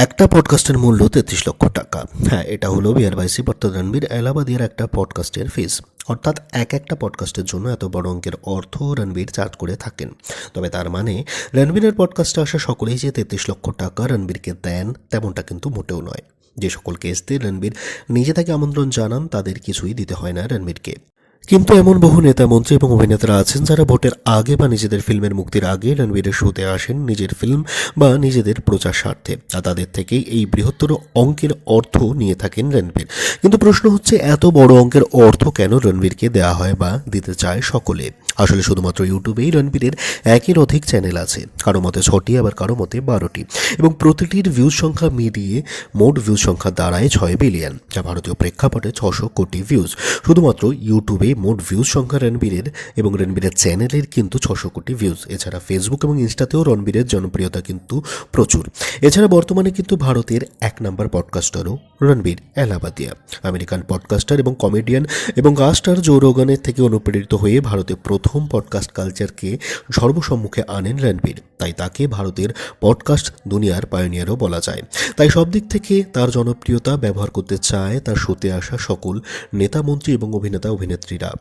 একটা পডকাস্টের মূল্য তেত্রিশ লক্ষ টাকা। হ্যাঁ এটা হলো বিআরবাইসি অর্থাৎ রণবীর এলাহাবাদিয়ার একটা পডকাস্টের ফিস অর্থাৎ এক একটা পডকাস্টের জন্য এত বড় অঙ্কের অর্থ রণবীর চার্জ করে থাকেন। তবে তার মানে রণবীরের পডকাস্টে আসা সকলেই যে তেত্রিশ লক্ষ টাকা রণবীরকে দেন, তেমনটা কিন্তু মোটেও নয়। যে সকল কেসতে রণবীর নিজে থেকে আমন্ত্রণ জানান, তাদের কিছুই দিতে হয় না রণবীরকে। কিন্তু এমন বহু নেতা মন্ত্রী এবং অভিনেতারা আছেন যারা ভোটের আগে বা নিজেদের ফিল্মের মুক্তির আগে রণবীরের শোতে আসেন নিজের ফিল্ম বা নিজেদের প্রচার স্বার্থে। আর তাদের থেকেই এই বৃহত্তর অঙ্কের অর্থ নিয়ে থাকেন রণবীর। কিন্তু প্রশ্ন হচ্ছে, এত বড় অঙ্কের অর্থ কেন রণবীরকে দেওয়া হয় বা দিতে চায় সকলে? আসলে শুধুমাত্র ইউটিউবেই রণবীরের একের অধিক চ্যানেল আছে। কারও মতে ছটি, আবার কারও মতে বারোটি। এবং প্রতিটির ভিউজ সংখ্যা মিলিয়ে মোট ভিউজ সংখ্যা দাঁড়ায় ছয় বিলিয়ন যা ভারতীয় প্রেক্ষাপটে ছশো কোটি ভিউজ শুধুমাত্র ইউটিউবে মোট ভিউজ সংখ্যা রণবীরের এবং রণবীরের চ্যানেলের কিন্তু ছশো কোটি ভিউজ এছাড়া ফেসবুক এবং ইনস্টাতেও রণবীরের জনপ্রিয়তা কিন্তু প্রচুর। এছাড়া বর্তমানে কিন্তু ভারতের এক নম্বর পডকাস্টারও রণবীর এলাহাবাদিয়া। আমেরিকান পডকাস্টার এবং কমেডিয়ান এবং গাস্টার জো রোগানের থেকে অনুপ্রেরিত হয়ে ভারতে প্রথম পডকাস্ট কালচারকে সর্বসম্মুখে আনেন রণবীর। তাই তাকে ভারতের পডকাস্ট দুনিয়ার পায়োনিয়ারও বলা যায়। তাই সব দিক থেকে তার জনপ্রিয়তা ব্যবহার করতে চায় তার শোতে আসা সকল নেতা মন্ত্রী এবং অভিনেতা অভিনেত্রীরা।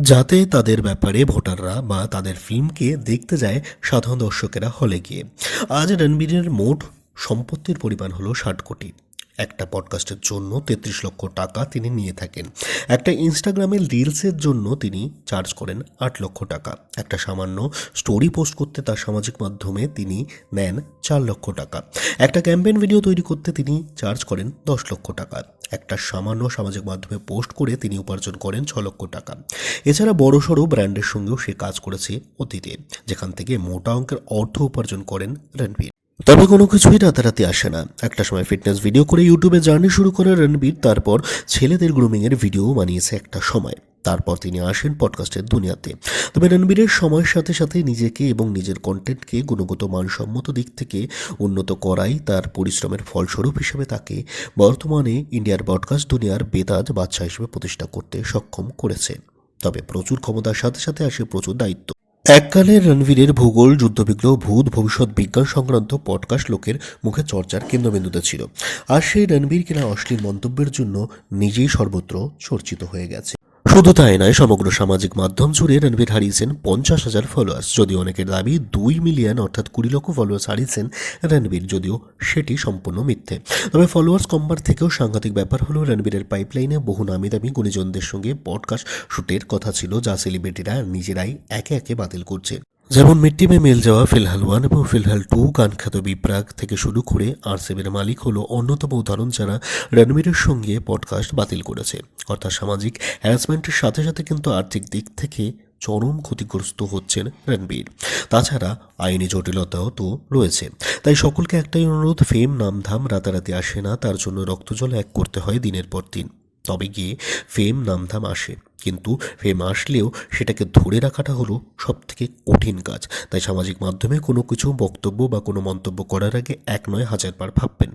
যাতে তাদের ব্যাপারে ভোটাররা বা তাদের ফিল্মকে দেখতে যায় সাধারণ দর্শকেরা হলে গিয়ে। আজ রণবীরের মোট সম্পত্তির পরিমাণ হলো ষাট কোটি। একটা পডকাস্টের জন্য তেত্রিশ লক্ষ টাকা তিনি নিয়ে থাকেন। একটা ইনস্টাগ্রামের রিলসের জন্য তিনি চার্জ করেন আট লক্ষ টাকা। একটা সামান্য স্টোরি পোস্ট করতে তার সামাজিক মাধ্যমে তিনি নেন চার লক্ষ টাকা। একটা ক্যাম্পেন ভিডিও তৈরি করতে তিনি চার্জ করেন দশ লক্ষ টাকা। একটা সামান্য সামাজিক মাধ্যমে পোস্ট করে তিনি উপার্জন করেন ছ লক্ষ টাকা। এছাড়া বড়সড় ব্র্যান্ডের সঙ্গেও সে কাজ করেছে অতীতে, যেখান থেকে মোটা অঙ্কের অর্থ উপার্জন করেন রণবীর। তবে কোনো কিছুই রাতারাতি আসে না। একটা সময় ফিটনেস ভিডিও করে ইউটিউবে জার্নি শুরু করে রণবীর, তারপর ছেলেদের গ্রুমিংয়ের ভিডিও বানিয়েছে একটা সময়। তারপর তিনি আসেন পডকাস্টের দুনিয়াতে। তবে রণবীরের সময়ের সাথে সাথে নিজেকে এবং নিজের কন্টেন্টকে গুণগত মানসম্মত দিক থেকে উন্নত করাই তার পরিশ্রমের ফলস্বরূপ হিসেবে তাকে বর্তমানে ইন্ডিয়ার পডকাস্ট দুনিয়ার বেতাজ বাচ্চা হিসেবে প্রতিষ্ঠা করতে সক্ষম করেছে। তবে প্রচুর ক্ষমতার সাথে সাথে আসে প্রচুর দায়িত্ব। এককালে রণবীরের ভূগোল, যুদ্ধবিগ্রহ, ভূত, ভবিষ্যৎ বিজ্ঞান সংক্রান্ত পডকাস্ট লোকের মুখে চর্চার কেন্দ্রবিন্দুতে ছিল। আর সেই রণবীর কিনা অশ্লীল মন্তব্যের জন্য নিজেই সর্বত্র চর্চিত হয়ে গেছে। শুধু তাই নয়, সমগ্র সামাজিক মাধ্যম জুড়ে রণবীর হারিয়েছেন পঞ্চাশ হাজার ফলোয়ার্স যদিও অনেকের দাবি দুই মিলিয়ন অর্থাৎ কুড়ি লক্ষ ফলোয়ার্স হারিয়েছেন রণবীর, যদিও সেটি সম্পূর্ণ মিথ্যে। তবে ফলোয়ার্স কমবার থেকেও সাংঘাতিক ব্যাপার হলো রণবীরের পাইপলাইনে বহু নামি দামি গুণীজনদের সঙ্গে পডকাস্ট শুটের কথা ছিল যা সেলিব্রিটিরা নিজেরাই একে একে বাতিল করছে। যেমন মিট্টি মে মেল যাওয়া ফিলহাল ওয়ান এবং ফিলহাল টু গানখ্যাত বিপ্রাগ থেকে শুরু করে আর আরসিবির মালিক হলো অন্যতম উদাহরণ যারা রণবীরের সঙ্গে পডকাস্ট বাতিল করেছে। অর্থাৎ সামাজিক হ্যারাসমেন্টের সাথে সাথে কিন্তু আর্থিক দিক থেকে চরম ক্ষতিগ্রস্ত হচ্ছেন রণবীর তাছাড়া আইনি জটিলতাও তো রয়েছে। তাই সকলকে একটাই অনুরোধ ফেম নামধাম, রাতারাতি আসে না, তার জন্য রক্তজল এক করতে হয় দিনের পর দিন। তবে গিয়ে ফেম নামধাম আসে। কিন্তু ফেম আসলেও সেটাকে ধরে রাখাটা হলো সব থেকে কঠিন কাজ। তাই সামাজিক মাধ্যমে কোনো কিছু বক্তব্য বা কোনো মন্তব্য করার আগে এক নয়, হাজার বার ভাববেন।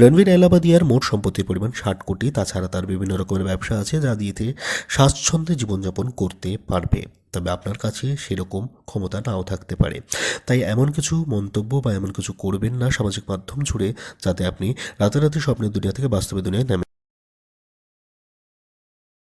রণবীর এলাবাদিয়ার মোট সম্পত্তির পরিমাণ ষাট কোটি। তাছাড়া তার বিভিন্ন রকমের ব্যবসা আছে যা দিয়ে স্বাচ্ছন্দ্যে জীবনযাপন করতে পারবে। তবে আপনার কাছে সেরকম ক্ষমতা নাও থাকতে পারে। তাই এমন কিছু মন্তব্য বা এমন কিছু করবেন না সামাজিক মাধ্যম জুড়ে, যাতে আপনি রাতারাতি স্বপ্নের দুনিয়া থেকে বাস্তবের দুনিয়ায় নেমে